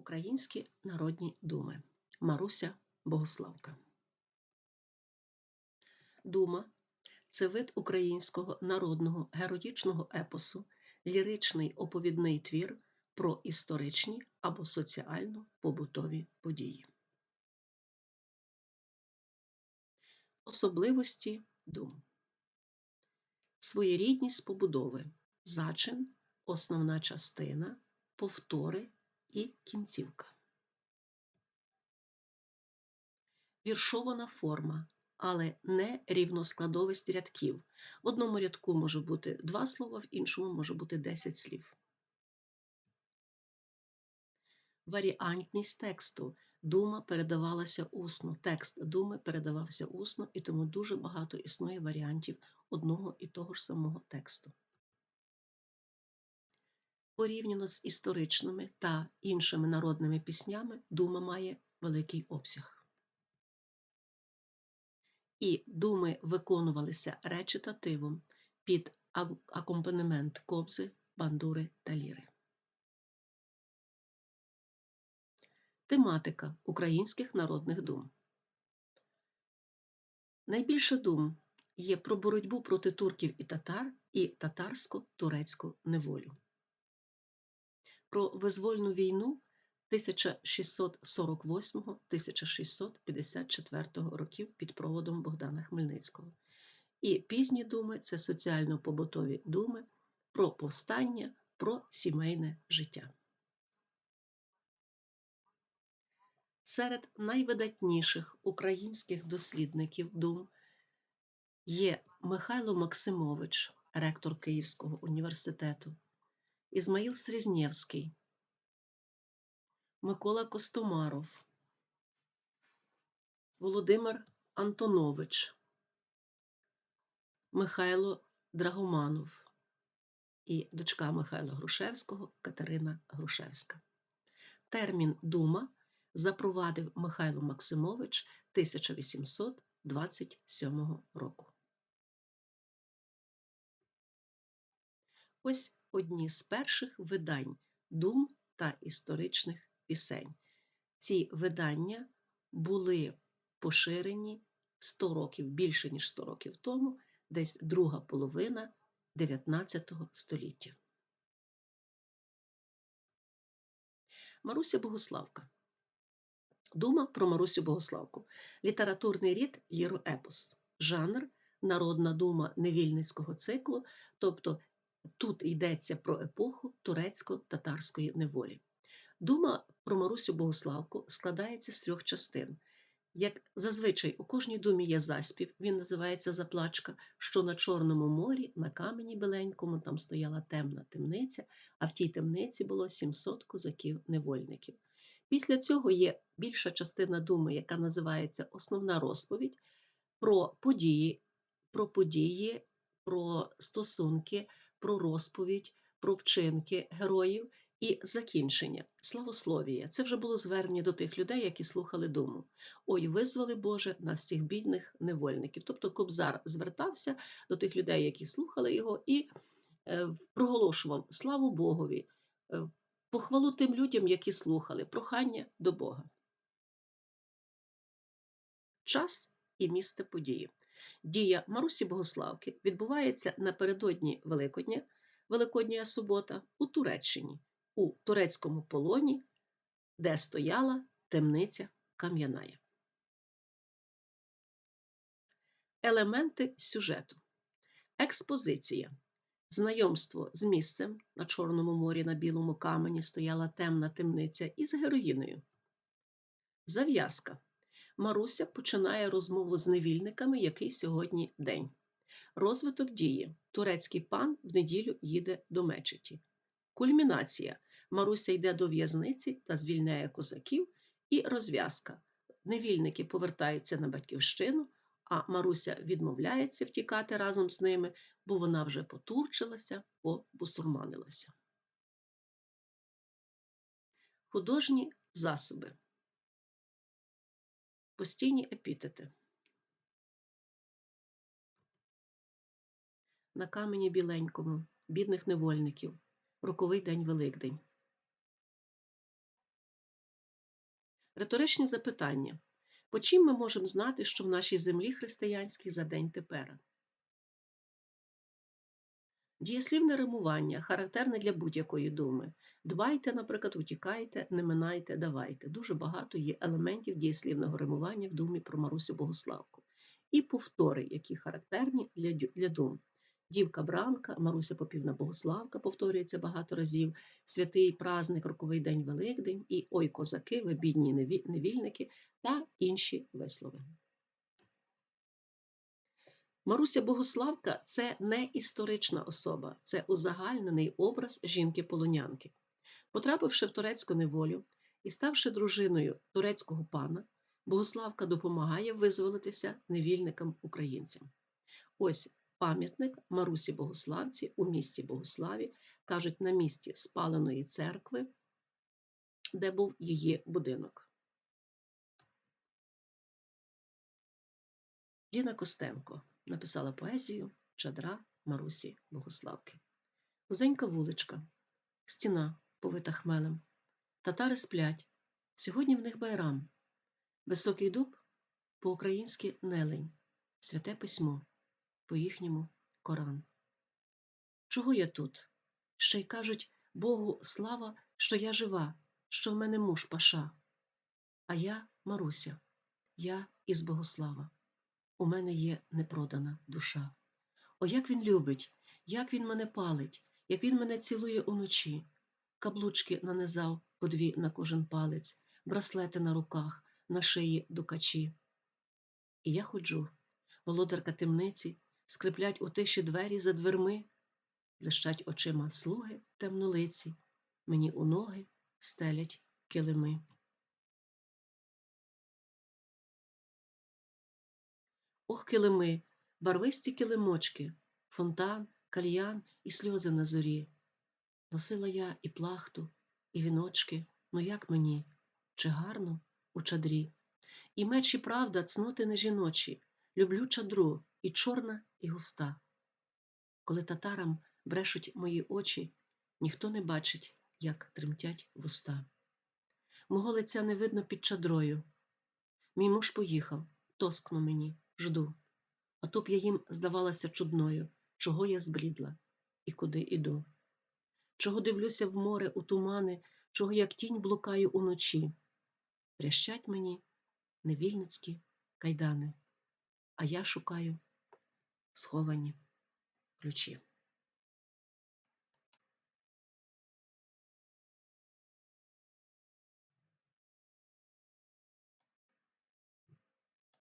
Українські народні думи Маруся Богославка. Дума це вид українського народного героїчного епосу, ліричний оповідний твір про історичні або соціально-побутові події. Особливості дум. Своєрідність побудови, зачин, основна частина, повтори і кінцівка. Віршована форма, але не рівноскладовість рядків. В одному рядку може бути два слова, в іншому може бути 10 слів. Варіантність тексту. Дума передавалася усно. Текст думи передавався усно, і тому дуже багато існує варіантів одного і того ж самого тексту порівняно з історичними та іншими народними піснями, дума має великий обсяг. І думи виконувалися речитативом під акомпанемент кобзи, бандури та ліри. Тематика українських народних дум. Найбільше дум є про боротьбу проти турків і татар і татарсько-турецьку неволю про визвольну війну 1648-1654 років під проводом Богдана Хмельницького. І пізні думи це соціально-побутові думи про повстання, про сімейне життя. Серед найвидатніших українських дослідників дум є Михайло Максимович, ректор Київського університету, Ізмаїл Срізнєвський, Микола Костомаров, Володимир Антонович, Михайло Драгоманов і дочка Михайла Грушевського Катерина Грушевська. Термін Дума запровадив Михайло Максимович 1827 року. Ось одні з перших видань дум та історичних пісень. Ці видання були поширені 100 років, більше ніж 100 років тому, десь друга половина 19 століття. Маруся Богославка. Дума про Марусю Богославку. Літературний рід ліроепос. Жанр народна дума невільницького циклу, тобто Тут йдеться про епоху турецько-татарської неволі. Дума про Марусю Богославку складається з трьох частин. Як зазвичай у кожній думі є заспів, він називається Заплачка, що на Чорному морі, на камені біленькому, там стояла темна темниця, а в тій темниці було 700 козаків-невольників. Після цього є більша частина думи, яка називається Основна розповідь про події, про події, про стосунки, про розповідь, про вчинки героїв і закінчення, славословія. Це вже було звернення до тих людей, які слухали думу. Ой, визвали Боже нас цих бідних невольників. Тобто Кобзар звертався до тих людей, які слухали його, і е, проголошував славу Богові, е, похвалу тим людям, які слухали, прохання до Бога. Час і місце події. Дія Марусі Богославки відбувається напередодні Великодня, Великодня субота у Туреччині, у турецькому полоні, де стояла темниця Кам'яная. Елементи сюжету. Експозиція. Знайомство з місцем на Чорному морі на білому камені стояла темна темниця із героїною. Зав'язка. Маруся починає розмову з невільниками, який сьогодні день. Розвиток дії. Турецький пан в неділю їде до мечеті. Кульмінація. Маруся йде до в'язниці та звільняє козаків. І розв'язка. Невільники повертаються на батьківщину, а Маруся відмовляється втікати разом з ними, бо вона вже потурчилася, побусурманилася. Художні засоби постійні епітети. На камені біленькому, бідних невольників, роковий день Великдень. Риторичні запитання. По чим ми можемо знати, що в нашій землі християнській за день тепер? Дієслівне римування характерне для будь-якої думи. Дбайте, наприклад, утікайте, не минайте, давайте. Дуже багато є елементів дієслівного римування в думі про Марусю Богославку. І повтори, які характерні для, для дум. Дівка Бранка, Маруся Попівна Богославка повторюється багато разів, святий праздник, роковий день Великдень і Ой, козаки, ви бідні невільники та інші вислови. Маруся Богославка це не історична особа, це узагальнений образ жінки-полонянки. Потрапивши в турецьку неволю і ставши дружиною турецького пана, Богославка допомагає визволитися невільникам-українцям. Ось пам'ятник Марусі Богославці у місті Богославі, кажуть, на місці спаленої церкви, де був її будинок. Ліна Костенко написала поезію Чадра Марусі Богославки. Узенька вуличка, стіна, повита хмелем. Татари сплять. Сьогодні в них байрам. Високий дуб по-українськи нелень, святе письмо, по-їхньому Коран. Чого я тут? Ще й кажуть Богу слава, що я жива, що в мене муж паша. А я Маруся, я із Богослава. У мене є непродана душа. О, як він любить, як він мене палить, як він мене цілує уночі. Каблучки нанизав по дві на кожен палець, браслети на руках, на шиї дукачі. І я ходжу, володарка темниці, скриплять у тиші двері за дверми, блищать очима слуги темнолиці, мені у ноги стелять килими. Ох, килими, барвисті килимочки, фонтан, кальян і сльози на зорі. Носила я і плахту, і віночки, ну як мені, чи гарно у чадрі. І меч, і правда, цноти не жіночі, люблю чадру, і чорна, і густа. Коли татарам брешуть мої очі, ніхто не бачить, як тремтять вуста. Мого лиця не видно під чадрою. Мій муж поїхав, тоскно мені, жду. А то б я їм здавалася чудною, чого я зблідла і куди іду. Чого дивлюся в море у тумани, чого як тінь блукаю уночі. Прящать мені невільницькі кайдани, а я шукаю сховані ключі.